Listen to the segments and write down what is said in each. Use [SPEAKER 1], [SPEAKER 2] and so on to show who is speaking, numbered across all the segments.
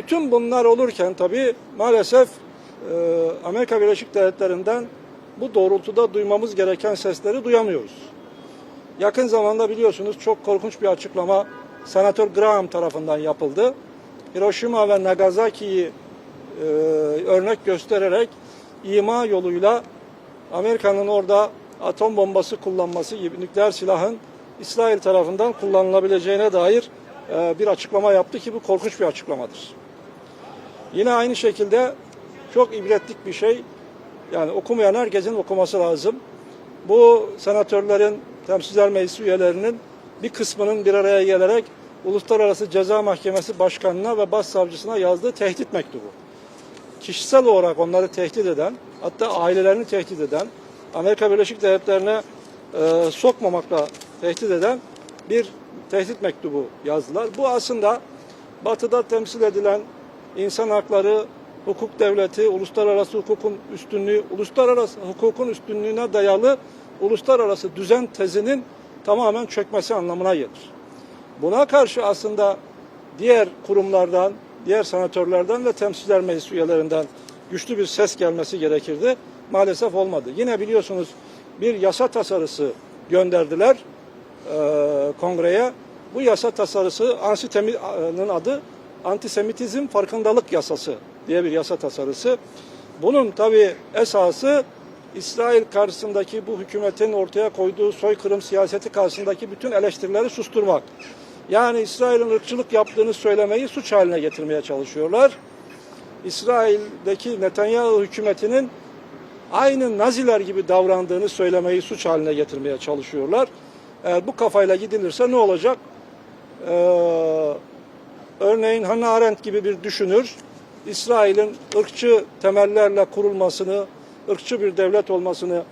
[SPEAKER 1] Bütün bunlar olurken tabii maalesef e, Amerika Birleşik Devletleri'nden bu doğrultuda duymamız gereken sesleri duyamıyoruz. Yakın zamanda biliyorsunuz çok korkunç bir açıklama Senatör Graham tarafından yapıldı. Hiroşima ve Nagasaki'yi e, örnek göstererek ima yoluyla Amerika'nın orada atom bombası kullanması gibi nükleer silahın İsrail tarafından kullanılabileceğine dair e, bir açıklama yaptı ki bu korkunç bir açıklamadır. Yine aynı şekilde çok ibretlik bir şey. Yani okumayan herkesin okuması lazım. Bu senatörlerin, temsilciler meclisi üyelerinin bir kısmının bir araya gelerek Uluslararası Ceza Mahkemesi Başkanı'na ve Başsavcısına yazdığı tehdit mektubu. Kişisel olarak onları tehdit eden, hatta ailelerini tehdit eden, Amerika Birleşik Devletleri'ne e, sokmamakla tehdit eden bir tehdit mektubu yazdılar. Bu aslında Batı'da temsil edilen insan hakları, hukuk devleti, uluslararası hukukun üstünlüğü, uluslararası hukukun üstünlüğüne dayalı uluslararası düzen tezinin tamamen çökmesi anlamına gelir. Buna karşı aslında diğer kurumlardan, diğer senatörlerden ve temsilciler meclis üyelerinden güçlü bir ses gelmesi gerekirdi. Maalesef olmadı. Yine biliyorsunuz bir yasa tasarısı gönderdiler e, kongreye. Bu yasa tasarısı ansiteminin adı antisemitizm farkındalık yasası diye bir yasa tasarısı. Bunun tabi esası İsrail karşısındaki bu hükümetin ortaya koyduğu soykırım siyaseti karşısındaki bütün eleştirileri susturmak. Yani İsrail'in ırkçılık yaptığını söylemeyi suç haline getirmeye çalışıyorlar. İsrail'deki Netanyahu hükümetinin aynı Naziler gibi davrandığını söylemeyi suç haline getirmeye çalışıyorlar. Eğer bu kafayla gidilirse ne olacak? Ee, örneğin Hannah Arendt gibi bir düşünür, İsrail'in ırkçı temellerle kurulmasını, ırkçı bir devlet olmasını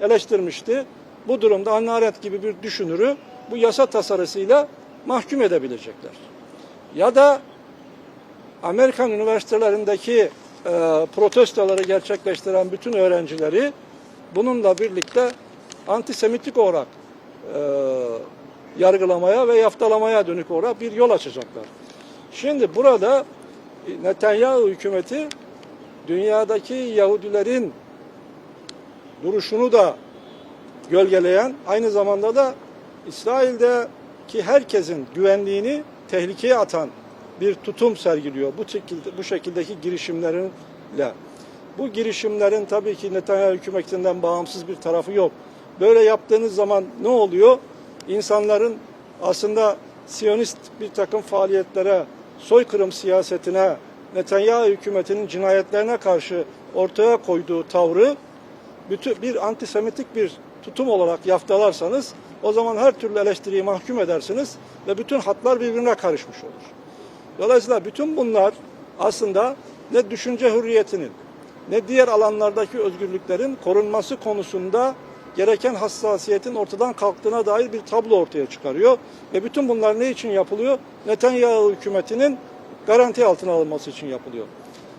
[SPEAKER 1] eleştirmişti. Bu durumda Hannah Arendt gibi bir düşünürü bu yasa tasarısıyla mahkum edebilecekler. Ya da Amerikan üniversitelerindeki e, protestoları gerçekleştiren bütün öğrencileri bununla birlikte antisemitik olarak e, yargılamaya ve yaftalamaya dönük olarak bir yol açacaklar. Şimdi burada Netanyahu hükümeti dünyadaki Yahudilerin duruşunu da gölgeleyen, aynı zamanda da İsrail'deki herkesin güvenliğini tehlikeye atan bir tutum sergiliyor bu şekilde bu şekildeki girişimlerinle. Bu girişimlerin tabii ki Netanyahu hükümetinden bağımsız bir tarafı yok. Böyle yaptığınız zaman ne oluyor? İnsanların aslında Siyonist bir takım faaliyetlere, soykırım siyasetine, Netanyahu hükümetinin cinayetlerine karşı ortaya koyduğu tavrı bütün bir antisemitik bir tutum olarak yaftalarsanız o zaman her türlü eleştiriyi mahkum edersiniz ve bütün hatlar birbirine karışmış olur. Dolayısıyla bütün bunlar aslında ne düşünce hürriyetinin ne diğer alanlardaki özgürlüklerin korunması konusunda gereken hassasiyetin ortadan kalktığına dair bir tablo ortaya çıkarıyor. Ve bütün bunlar ne için yapılıyor? Netanyahu hükümetinin garanti altına alınması için yapılıyor.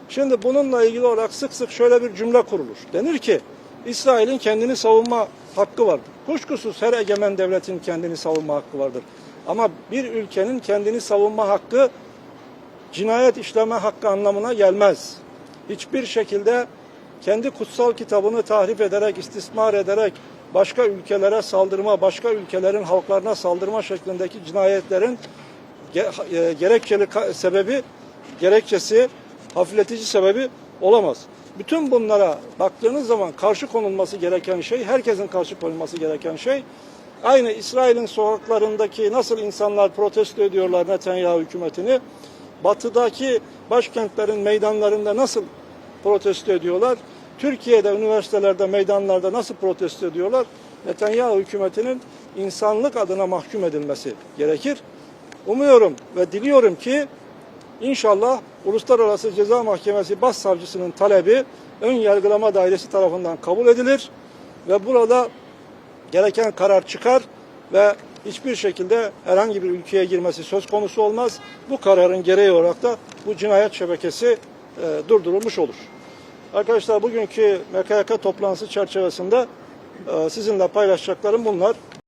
[SPEAKER 1] Şimdi bununla ilgili olarak sık sık şöyle bir cümle kurulur. Denir ki İsrail'in kendini savunma hakkı vardır. Kuşkusuz her egemen devletin kendini savunma hakkı vardır. Ama bir ülkenin kendini savunma hakkı cinayet işleme hakkı anlamına gelmez. Hiçbir şekilde kendi kutsal kitabını tahrif ederek, istismar ederek başka ülkelere saldırma, başka ülkelerin halklarına saldırma şeklindeki cinayetlerin e, gerekçeli sebebi, gerekçesi, hafifletici sebebi olamaz. Bütün bunlara baktığınız zaman karşı konulması gereken şey, herkesin karşı konulması gereken şey, aynı İsrail'in sokaklarındaki nasıl insanlar protesto ediyorlar Netanyahu hükümetini, batıdaki başkentlerin meydanlarında nasıl protesto ediyorlar, Türkiye'de üniversitelerde, meydanlarda nasıl protesto ediyorlar, Netanyahu hükümetinin insanlık adına mahkum edilmesi gerekir. Umuyorum ve diliyorum ki İnşallah Uluslararası Ceza Mahkemesi Başsavcısının talebi ön yargılama dairesi tarafından kabul edilir ve burada gereken karar çıkar ve hiçbir şekilde herhangi bir ülkeye girmesi söz konusu olmaz. Bu kararın gereği olarak da bu cinayet şebekesi e, durdurulmuş olur. Arkadaşlar bugünkü MKYK toplantısı çerçevesinde e, sizinle paylaşacaklarım bunlar.